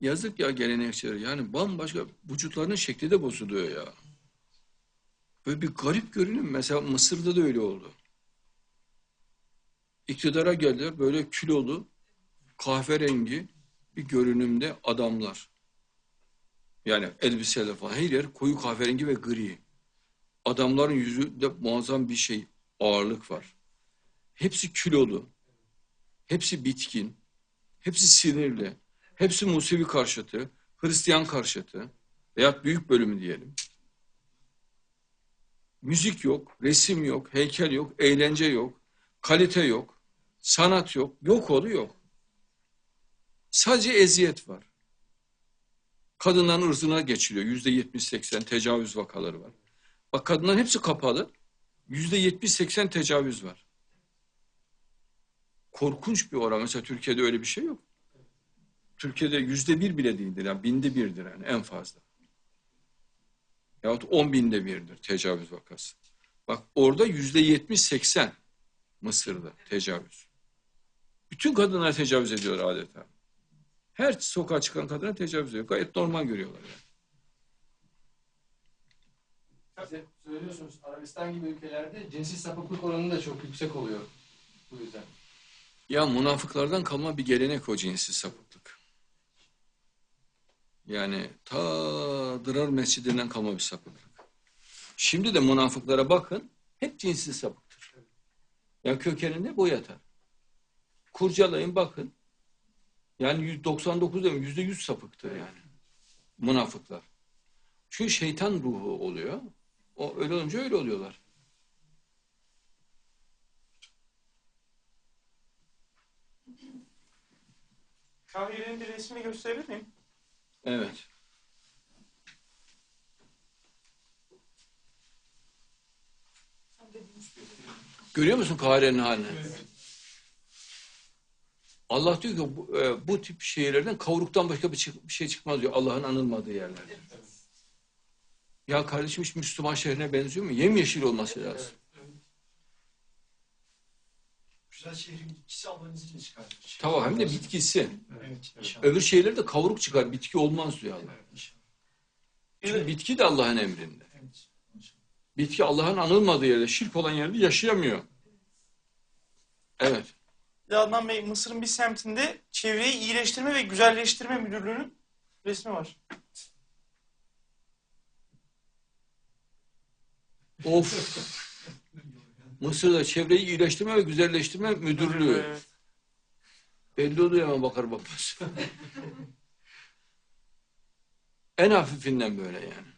Yazık ya gelenekçilere. Yani bambaşka vücutlarının şekli de bozuluyor ya. Böyle bir garip görünüm. Mesela Mısır'da da öyle oldu. İktidara geldiler böyle kilolu, kahverengi bir görünümde adamlar. Yani elbiseler falan. Her yer koyu kahverengi ve gri. Adamların yüzünde muazzam bir şey, ağırlık var. Hepsi kilolu. Hepsi bitkin. Hepsi sinirli. Hepsi Musevi karşıtı, Hristiyan karşıtı veyahut büyük bölümü diyelim. Müzik yok, resim yok, heykel yok, eğlence yok, kalite yok, sanat yok, yok olu yok. Sadece eziyet var. Kadınların ırzına geçiliyor. Yüzde yetmiş seksen tecavüz vakaları var. Bak kadınların hepsi kapalı. Yüzde yetmiş seksen tecavüz var. Korkunç bir oran. Mesela Türkiye'de öyle bir şey yok. Türkiye'de yüzde bir bile değildir. Yani binde birdir yani en fazla. Yahut on binde birdir tecavüz vakası. Bak orada yüzde yetmiş seksen Mısır'da tecavüz. Bütün kadınlar tecavüz ediyorlar adeta. Her sokağa çıkan kadına tecavüz ediyor. Gayet normal görüyorlar yani. Size söylüyorsunuz Arabistan gibi ülkelerde cinsel sapıklık oranı da çok yüksek oluyor bu yüzden. Ya münafıklardan kalma bir gelenek o cinsiz sapıklık. Yani ta Dırar Mescidinden kalma bir sapıklık. Şimdi de münafıklara bakın hep cinsiz sapıktır. Ya kökeninde bu yatar. Kurcalayın bakın. Yani 99 değil yüzde yüz sapıktır yani. Münafıklar. Çünkü şeytan ruhu oluyor. O öyle olunca öyle oluyorlar. Kahire'nin bir resmini gösterebilir miyim? Evet. Görüyor musun Kahire'nin halini? Allah diyor ki bu, e, bu tip şehirlerden kavruktan başka bir, çık- bir şey çıkmaz diyor. Allah'ın anılmadığı yerlerde. Ya kardeşim hiç Müslüman şehrine benziyor mu? Yemyeşil olması lazım. Güzel şehrin bitkisi Allah'ın çıkarmış. Tamam hem de bitkisi. Evet. inşallah. Öbür şehirlerde kavruk çıkar, bitki olmaz diyor Allah. Evet. Çünkü bitki de Allah'ın emrinde. Evet. Bitki Allah'ın anılmadığı yerde, şirk olan yerde yaşayamıyor. Evet. De Adnan Bey Mısır'ın bir semtinde çevreyi iyileştirme ve güzelleştirme müdürlüğünün resmi var. Of. Mısır'da çevreyi iyileştirme ve güzelleştirme müdürlüğü. Belli oluyor hemen bakar bakmaz. en hafifinden böyle yani.